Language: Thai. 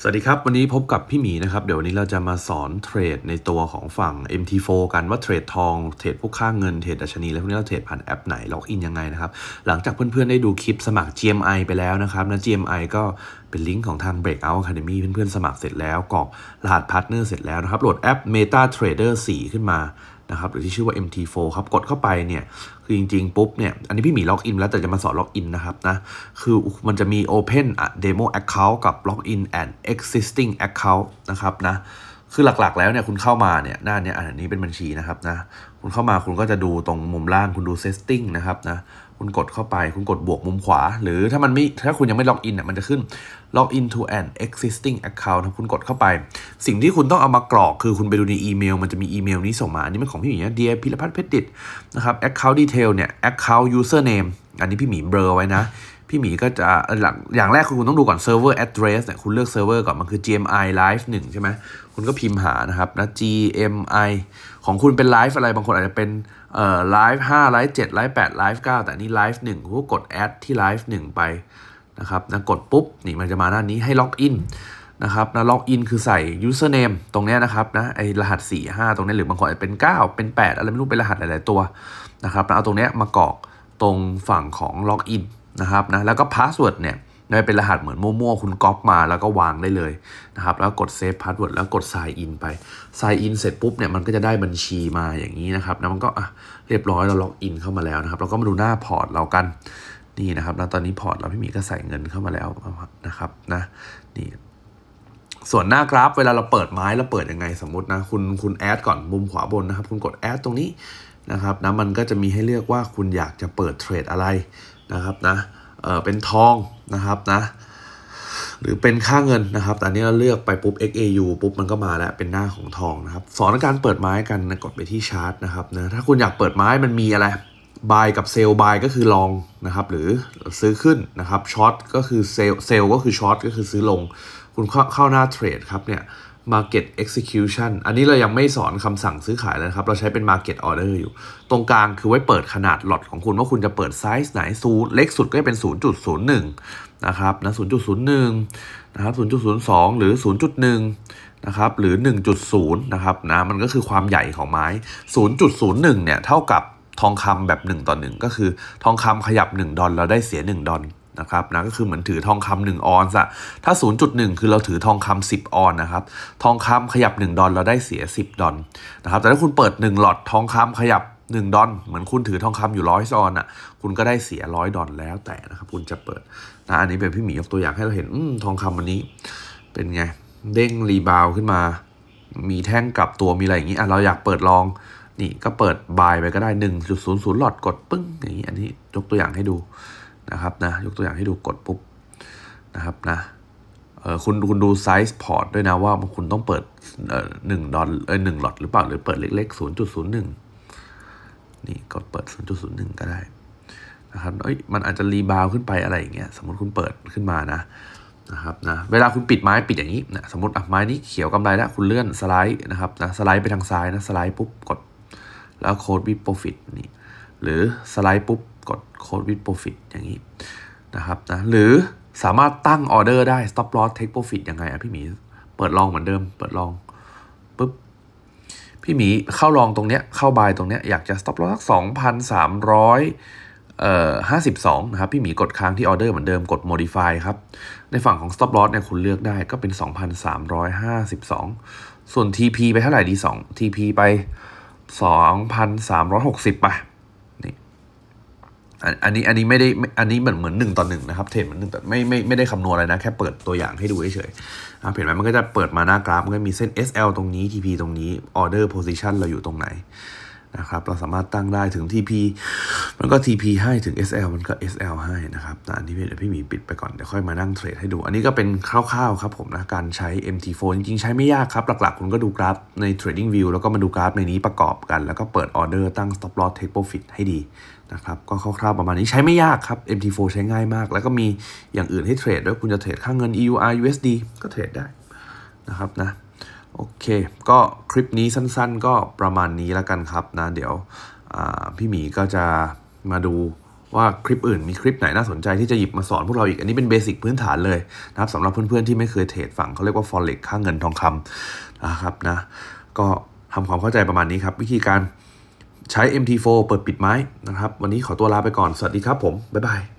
สวัสดีครับ วันนี้พบกับพี่หมีนะครับ เดี๋ยววันนี้เราจะมาสอนเทรดในตัวของฝั่ง MT4 กันว่าเทรดทองเทรดพวกค่าเงินเทรดดัชนีแล้วพวกนี้เราเทรดผ่านแอปไหนล็อกอินยังไงนะครับ หลังจากเพื่อนๆ ได้ดูคลิปสมัคร GMI ไปแล้วนะครับนะ GMI ก็เป็นลิงก์ของทาง Breakout Academy เพื่อนๆ สมัครเสร็จแล้วกรอกรหัสพาร์ทเนอร์เสร็จแล้วนะครับโหลดแอป Meta Trader 4 ขึ้นมา นะครับหรือที่ชื่อว่า MT4 ครับกดเข้าไปเนี่ยคือจริงๆปุ๊บเนี่ยอันนี้พี่หมีล็อกอินแล้วแต่จะมาสอนล็อกอินนะครับนะคือมันจะมี Open Demo Account กับ Login and Existing Account นะครับนะ คือหลักๆ แล้วเนี่ยคุณเข้ามาเนี่ยหน้าเนี้ยอันนี้เป็นบัญชีนะครับนะคุณเข้ามาคุณก็จะดูตรงมุมล่างคุณดู Setting นะครับนะคุณกดเข้าไปคุณกดบวกมุมขวา หรือถ้ามันไม่ถ้าคุณยังไม่ล็อกอินเนี่ยมันจะขึ้น log in to an existing account นะคุณกดเข้าไป สิ่งที่คุณต้องเอามากรอกคือคุณไปดูในอีเมล มันจะมีอีเมลนี้ส่งมา อันนี้เป็นของพี่หมีนะ dear พิรพัฒน์เพชรดิตนะครับ account detail เนี่ย account username อันนี้พี่หมีเบลอไว้นะ พี่หมีก็จะหลังอย่างแรกคือคุณต้องดูก่อน server address เนี่ยคุณเลือก server ก่อน มันคือ gmi live 1 ใช่ไหมคุณก็พิมพ์หานะครับนะ gmi ของคุณเป็น live อะไรบางคนอาจจะเป็นเอ่อ live 5 live 7 live 8 live 9 แต่นี่ live 1คุณก็กด add ที่ live 1 ไปนะครับนะกดปุ๊บ นี่มันจะมาหน้านี้ให้ log in นนะครับนะ log in คือใส่ username ตรงเนี้ยนะครับนะไอรหัส 4 5 ตรงนี้หรือบางคนอาจจะเป็น 9 เป็น 8 อะไรไม่รู้เป็นรหัสหลาย ๆ ตัวนะครับนะเอาตรงเนี้ยมากรอกตรงฝั่งของ log in นนะครับนะแล้วก็ password เนี่ยไม่เป็นรหัสเหมือนมั่วๆ คุณก๊อปมาแล้วก็วางได้เลยนะครับ แล้วกด save password แล้วกด sign in ไป sign in เสร็จปุ๊บเนี่ยมันก็จะได้บัญชีมาอย่างนี้นะครับนะมันก็อะเรียบร้อยเราล็อกอินเข้ามาแล้วนะครับเราก็มาดูหน้าพอร์ตเรากันนี่นะครับแล้วตอนนี้พอร์ตเราพี่มีก็ใส่เงินเข้ามาแล้วนะครับนะนี่ส่วนหน้ากราฟเวลาเราเปิดไม้เราเปิดยังไงสมมตินะคุณคุณแอดก่อนมุมขวาบนนะครับ คุณกดแอดตรงนี้นะครับนะมันก็จะมีให้เลือกว่าคุณอยากจะเปิดเทรดอะไร นะครับนะเออเป็นทองนะครับนะหรือเป็นค่าเงินนะครับ แต่อันนี้เราเลือกไปปุ๊บ XAU ปุ๊บมันก็มาแล้วเป็นหน้าของทองนะครับ สอนการเปิดไม้กันนะกดไปที่ชาร์ตนะครับนะถ้าคุณอยากเปิดไม้มันมีอะไรบายกับเซลบายก็คือลองนะครับ หรือซื้อขึ้นนะครับช็อตก็คือเซลเซลก็คือช็อตก็คือซื้อลง คุณเข้าเข้าหน้าเทรดครับเนี่ย Market Execution อันนี้เรายังไม่สอนคำสั่งซื้อขายแล้วครับ เราใช้เป็น Market Order อยู่ ตรงกลางคือไว้เปิดขนาดหลอตของคุณว่าคุณจะเปิดไซส์ไหนซูเล็กสุดก็จะเป็น 0.01 นะครับนะ0.01 นะครับ 0.02 หรือ 0.1 นะครับ หรือ 1.0 นะครับนะมันก็คือความใหญ่ของไม้ 0.01 เนี่ย เท่ากับทองคำแบบ 1 ต่อ 1 ก็คือทองคำขยับ 1 ดอลเราได้เสีย 1 ดอล นะครับนะก็คือเหมือนถือทองคำหนึ่งออนซ์อะถ้า 0.1 คือเราถือทองคำ10 ออนนะครับ ทองคำขยับ 1 ดอลเราได้เสีย 10 ดอลนะครับ แต่ถ้าคุณเปิด 1 หลอดทองคำขยับ 1 ดอลเหมือนคุณถือทองคำอยู่ร้อยออนอะคุณก็ได้เสียร้อยดอลแล้วแต่นะครับ คุณจะเปิดนะอันนี้เป็นพี่หมียกตัวอย่างให้เราเห็นอืมทองคำวันนี้ เป็นไงเด้งรีบาวขึ้นมา มีแท่งกลับตัวมีอะไรอย่างนี้อะเราอยากเปิดลองนี่ก็เปิดบายไปก็ได้ 1.00หลอดกดปึ้งอย่างนี้อันนี้ยกตัวอย่างให้ดู นะครับนะยกตัวอย่างให้ดูกดปุ๊บนะครับนะเออคุณคุณดูไซส์พอร์ตด้วยนะว่าคุณต้องเปิดเอ่อหนึ่งดอลเออหนึ่งหลอดหรือเปล่าหรือเปิดเล็กๆ0.01นี่กดเปิด0.01ก็ได้นะครับเอ้ยมันอาจจะรีบาวขึ้นไปอะไรอย่างเงี้ยสมมติคุณเปิดขึ้นมานะนะครับนะเวลาคุณปิดไม้ปิดอย่างนี้นะสมมติอะไม้นี้เขียวกำไรแล้วคุณเลื่อนสไลด์นะครับนะสไลด์ไปทางซ้ายนะสไลด์ปุ๊บกด แล้วโค้ดวิ t โปรฟิตนี่หรือสไลด์ปุ๊บ กดโค้ดวิ t โปรฟิตอย่างนี้นะครับนะหรือสามารถตั้งออเดอร์ได้ stop loss take profit ยังไงอะพี่หมี เปิดลองเหมือนเดิม เปิดลองปุ๊บพี่หมีเข้าลองตรงเนี้ยเข้าบายตรงเนี้ยอยากจะ stop loss สักสองพันสามร้อยเอ่อห้าสิบสองนะครับ พี่หมีกดค้างที่ออเดอร์เหมือนเดิมกด modify ครับ ในฝั่งของ stop loss เนี่ยคุณเลือกได้ก็เป็น 2,352 ส่วน TP ไปเท่าไหร่ดี2 TP ไป 2,360 ป่ะ อันนี้อันนี้ไม่ได้อันนี้เหมือนเหมือนหนึ่งต่อหนึ่งนะครับเทรดเหมือนหนึ่งแต่ไม่ไม่ไม่ได้คำนวณอะไรนะ แค่เปิดตัวอย่างให้ดูเฉยๆนะเห็นไหมมันก็จะเปิดมาหน้ากราฟ มันก็มีเส้น SL ตรงนี้ TP ตรงนี้ Order Position เราอยู่ตรงไหน นะครับเราสามารถตั้งได้ถึง TP มันก็ TP ให้ถึง SL มันก็ SL ให้นะครับแต่อันนี้เดี๋ยวพี่หมีปิดไปก่อน เดี๋ยวค่อยมานั่งเทรดให้ดู อันนี้ก็เป็นคร่าวๆครับผมนะ การใช้ MT4 จริงๆ ใช้ไม่ยากครับ หลักๆ คุณก็ดูกราฟใน Trading View แล้วก็มาดูกราฟในนี้ประกอบกัน แล้วก็เปิดออเดอร์ตั้ง Stop Loss Take Profit ให้ดีนะครับก็คร่าวๆประมาณนี้ใช้ไม่ยากครับ MT4 ใช้ง่ายมาก แล้วก็มีอย่างอื่นให้เทรดด้วยคุณจะเทรดค่าเงิน EUR USD ก็เทรดได้นะครับนะ โอเค ก็คลิปนี้สั้นๆ ก็ประมาณนี้แล้วกันครับนะ เดี๋ยวพี่หมีก็จะมาดูว่าคลิปอื่นมีคลิปไหนน่าสนใจที่จะหยิบมาสอนพวกเราอีก อันนี้เป็นเบสิกพื้นฐานเลยนะครับสำหรับเพื่อนๆที่ไม่เคยเทรดฝั่งเขาเรียกว่า forex ค่าเงินทองคำนะครับนะ ก็ทำความเข้าใจประมาณนี้ครับ วิธีการใช้ MT4 เปิดปิดไม้นะครับ วันนี้ขอตัวลาไปก่อน สวัสดีครับผม บ๊ายบาย